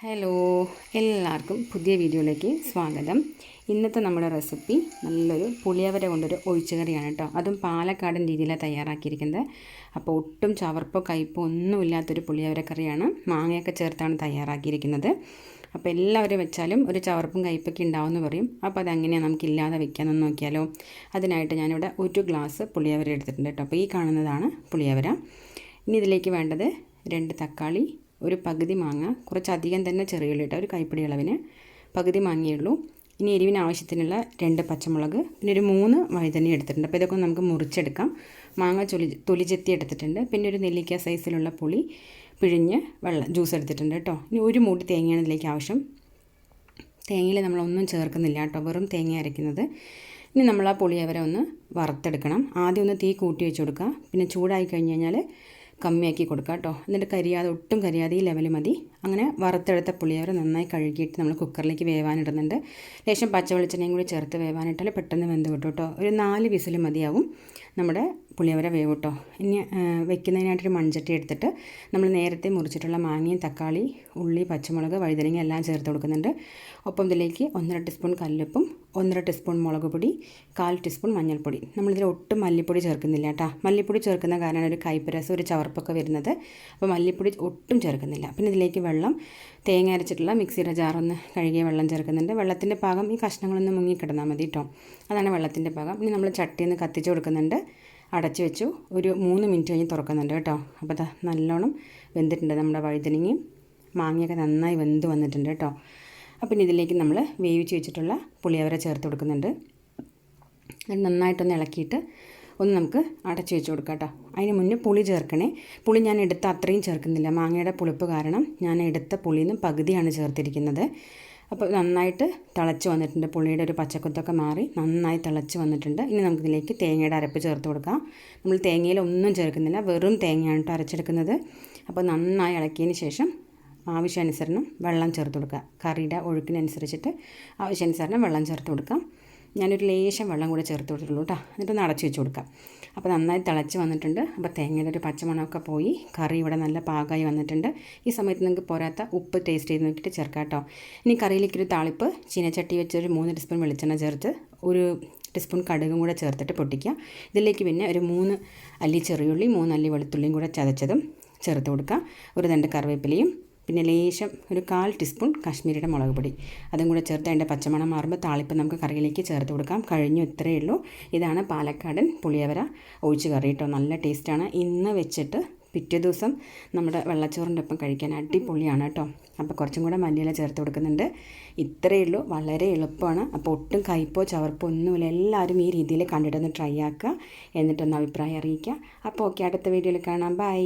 Hello എല്ലാവർക്കും പുതിയ വീഡിയോയിലേക്ക് സ്വാഗതം. ഇന്നത്തെ നമ്മുടെ റെസിപ്പി നല്ലൊരു പുളിയവര കൊണ്ടൊരു ഒഴിച്ചുകറിയാണ് കേട്ടോ. അതും പാലക്കാടൻ രീതിയിലാണ് തയ്യാറാക്കിയിരിക്കുന്നത്. അപ്പോൾ ഒട്ടും ചവർപ്പോ കയ്പോ ഒന്നുമില്ലാത്തൊരു പുളിയവര കറിയാണ്. മാങ്ങയൊക്കെ ചേർത്താണ് തയ്യാറാക്കിയിരിക്കുന്നത്. അപ്പോൾ എല്ലാവരും വെച്ചാലും ഒരു ചവർപ്പും കയ്പൊക്കെ ഉണ്ടാവുമെന്ന് പറയും. അപ്പോൾ അതെങ്ങനെയാണ് നമുക്കില്ലാതെ വെക്കാമെന്ന് നോക്കിയാലോ? അതിനായിട്ട് ഞാനിവിടെ ഒരു ഗ്ലാസ് പുളിയവര എടുത്തിട്ടുണ്ട് കേട്ടോ. അപ്പോൾ ഈ കാണുന്നതാണ് പുളിയവര. ഇനി ഇതിലേക്ക് വേണ്ടത് രണ്ട് തക്കാളി ഒരു പകുതി മാങ്ങ കുറച്ചധികം തന്നെ ചെറിയ ഉള്ളി ഒരു കൈപ്പിടി അളവിന് പകുതി മാങ്ങയുള്ളൂ. ഇനി എരിവിന് ആവശ്യത്തിനുള്ള രണ്ട് പച്ചമുളക് പിന്നെ ഒരു മൂന്ന് വഴുതന എടുത്തിട്ടുണ്ട്. അപ്പോൾ ഇതൊക്കെ നമുക്ക് മുറിച്ചെടുക്കാം. മാങ്ങ ചൊലി തൊലിചെത്തി എടുത്തിട്ടുണ്ട്. പിന്നെ ഒരു നെല്ലിക്ക സൈസിലുള്ള പുളി പിഴിഞ്ഞ് വെള്ളം ജ്യൂസ് എടുത്തിട്ടുണ്ട് കേട്ടോ. ഇനി ഒരു മൂടി തേങ്ങയാണ് ഇതിലേക്ക് ആവശ്യം. തേങ്ങയിൽ നമ്മളൊന്നും ചേർക്കുന്നില്ല കേട്ടോ. വെറും തേങ്ങ അരയ്ക്കുന്നത് ഇനി നമ്മൾ ആ പുളിയവരെ ഒന്ന് വറുത്തെടുക്കണം. ആദ്യം ഒന്ന് തീ കൂട്ടി വെച്ച് കൊടുക്കുക. പിന്നെ ചൂടായി കഴിഞ്ഞ് കഴിഞ്ഞാൽ കമ്മിയാക്കി കൊടുക്കുക കേട്ടോ. എന്നിട്ട് കരിയാതെ ഒട്ടും കരിയാതെ ഈ ലെവൽ മതി. അങ്ങനെ വറുത്തെടുത്ത പുളിയവർ നന്നായി കഴുകിയിട്ട് നമ്മൾ കുക്കറിലേക്ക് വേവാനിടുന്നുണ്ട് ലേശം പച്ച വെളിച്ചെണ്ണയും കൂടി ചേർത്ത് വേവാനിട്ടാൽ പെട്ടെന്ന് വെന്ത് കിട്ടും കേട്ടോ. ഒരു നാല് വിസിൽ മതിയാവും നമ്മുടെ പുളിയവര വേവ് കേട്ടോ. ഇനി വെക്കുന്നതിനായിട്ടൊരു മൺചട്ടി എടുത്തിട്ട് നമ്മൾ നേരത്തെ മുറിച്ചിട്ടുള്ള മാങ്ങയും തക്കാളി ഉള്ളി പച്ചമുളക് വഴുതനങ്ങ എല്ലാം ചേർത്ത് കൊടുക്കുന്നുണ്ട്. ഒപ്പം ഇതിലേക്ക് ഒന്നര ടീസ്പൂൺ കല്ലുപ്പും ഒന്നര ടീസ്പൂൺ മുളക് പൊടി കാൽ ടീസ്പൂൺ മഞ്ഞൾപ്പൊടി. നമ്മളിതിൽ ഒട്ടും മല്ലിപ്പൊടി ചേർക്കുന്നില്ല കേട്ടോ. മല്ലിപ്പൊടി ചേർക്കുന്ന കാരണം ഒരു കൈപ്പരസം ഒരു ചവർപ്പൊക്കെ വരുന്നത്. അപ്പോൾ മല്ലിപ്പൊടി ഒട്ടും ചേർക്കുന്നില്ല. പിന്നെ ഇതിലേക്ക് വെള്ളം തേങ്ങ അരച്ചിട്ടുള്ള മിക്സിയുടെ ജാറൊന്ന് കഴുകിയ വെള്ളം ചേർക്കുന്നുണ്ട്. വെള്ളത്തിന്റെ പാകം ഈ കഷ്ണങ്ങളൊന്ന് മുങ്ങിക്കിടന്നാൽ മതി കേട്ടോ അതാണ് വെള്ളത്തിന്റെ പാകം. ഇനി നമ്മൾ ചട്ടിയൊന്ന് കത്തിച്ച് കൊടുക്കുന്നുണ്ട്. അടച്ചു വെച്ചു. ഒരു മൂന്ന് മിനിറ്റ് കഴിഞ്ഞ് തുറക്കുന്നുണ്ട് കേട്ടോ. അപ്പോൾ അതാ നല്ലോണം വെന്തിട്ടുണ്ട് നമ്മുടെ വഴുതനങ്ങയും മാങ്ങയൊക്കെ നന്നായി വെന്ത് വന്നിട്ടുണ്ട് കേട്ടോ. അപ്പം ഇതിലേക്ക് നമ്മൾ വേവിച്ച് വെച്ചിട്ടുള്ള പുളിയവര ചേർത്ത് കൊടുക്കുന്നുണ്ട്. നന്നായിട്ടൊന്ന് ഇളക്കിയിട്ട് ഒന്ന് നമുക്ക് അടച്ചു വെച്ച് കൊടുക്കാം കേട്ടോ. അതിന് മുന്നേ പുളി ചേർക്കണേ. പുളി ഞാൻ എടുത്ത അത്രയും ചേർക്കുന്നില്ല. മാങ്ങയുടെ പുളിപ്പ് കാരണം ഞാൻ എടുത്ത പുളിയിൽ നിന്ന് പകുതിയാണ് ചേർത്തിരിക്കുന്നത്. അപ്പോൾ നന്നായിട്ട് തിളച്ച് വന്നിട്ടുണ്ട്. പുളിയുടെ ഒരു പച്ചക്കുത്തൊക്കെ മാറി നന്നായി തിളച്ച് വന്നിട്ടുണ്ട്. ഇനി നമുക്കിതിലേക്ക് തേങ്ങയുടെ അരപ്പ് ചേർത്ത് കൊടുക്കാം. നമ്മൾ തേങ്ങയിൽ ഒന്നും ചേർക്കുന്നില്ല. വെറും തേങ്ങയാണ് കേട്ടോ അരച്ചെടുക്കുന്നത്. അപ്പോൾ നന്നായി ഇളക്കിയതിന് ശേഷം ആവശ്യാനുസരണം വെള്ളം ചേർത്ത് കൊടുക്കുക. കറിയുടെ ഒഴുക്കിനനുസരിച്ചിട്ട് ആവശ്യാനുസരണം വെള്ളം ചേർത്ത് കൊടുക്കാം. ഞാനൊരു ലേശം വെള്ളം കൂടെ ചേർത്ത് കൊടുത്തിട്ടുള്ളൂ കേട്ടോ. എന്നിട്ടൊന്ന് അടച്ചു വെച്ച് കൊടുക്കാം. അപ്പോൾ നന്നായി തിളച്ച് വന്നിട്ടുണ്ട്. അപ്പോൾ തേങ്ങയുടെ ഒരു പച്ചമണമൊക്കെ പോയി. കറി ഇവിടെ നല്ല പാകമായി വന്നിട്ടുണ്ട്. ഈ സമയത്ത് നിങ്ങൾക്ക് പോരാത്ത ഉപ്പ് ടേസ്റ്റ് ചെയ്ത് നോക്കിയിട്ട് ചേർക്കാം കേട്ടോ. ഇനി കറിയിലേക്കൊരു താളിപ്പ് ചീനച്ചട്ടി വെച്ച് ഒരു മൂന്ന് ടീസ്പൂൺ വെളിച്ചെണ്ണ ചേർത്ത് ഒരു ടീസ്പൂൺ കടുകും കൂടെ ചേർത്തിട്ട് പൊട്ടിക്കുക ഇതിലേക്ക് പിന്നെ ഒരു മൂന്ന് അല്ലി ചെറിയുള്ളി മൂന്ന് അല്ലി വെളുത്തുള്ളിയും കൂടെ ചതച്ചതും ചേർത്ത് കൊടുക്കുക ഒരു രണ്ട് കറിവേപ്പിലയും പിന്നെ ലേശം ഒരു കാൽ ടീസ്പൂൺ കാശ്മീരിയുടെ മുളക് പൊടി. അതും കൂടെ ചേർത്ത് അതിന്റെ പച്ചമണം മാറുമ്പോൾ താളിപ്പ് നമുക്ക് കറിയിലേക്ക് ചേർത്ത് കൊടുക്കാം. കഴിഞ്ഞു ഇത്രയേ ഉള്ളൂ. ഇതാണ് പാലക്കാടൻ പുളിയവര ഒഴിച്ച് കറി കേട്ടോ. നല്ല ടേസ്റ്റാണ്. ഇന്ന് വെച്ചിട്ട് പിറ്റേ ദിവസം നമ്മുടെ വെള്ളച്ചോറിന്റെ ഒപ്പം കഴിക്കാൻ അടിപൊളിയാണ് കേട്ടോ. അപ്പോൾ കുറച്ചും കൂടെ മല്ലിയില ചേർത്ത് കൊടുക്കുന്നുണ്ട്. ഇത്രയേ ഉള്ളൂ. വളരെ എളുപ്പമാണ്. അപ്പോൾ ഒട്ടും കയ്പോ ചവർപ്പോ ഒന്നുമില്ല. എല്ലാവരും ഈ രീതിയിൽ കണ്ടിട്ടൊന്ന് ട്രൈ ആക്കുക. എന്നിട്ടൊന്ന് അഭിപ്രായം അറിയിക്കുക. അപ്പോൾ ഓക്കെ അടുത്ത വീഡിയോയിൽ കാണാം. ബൈ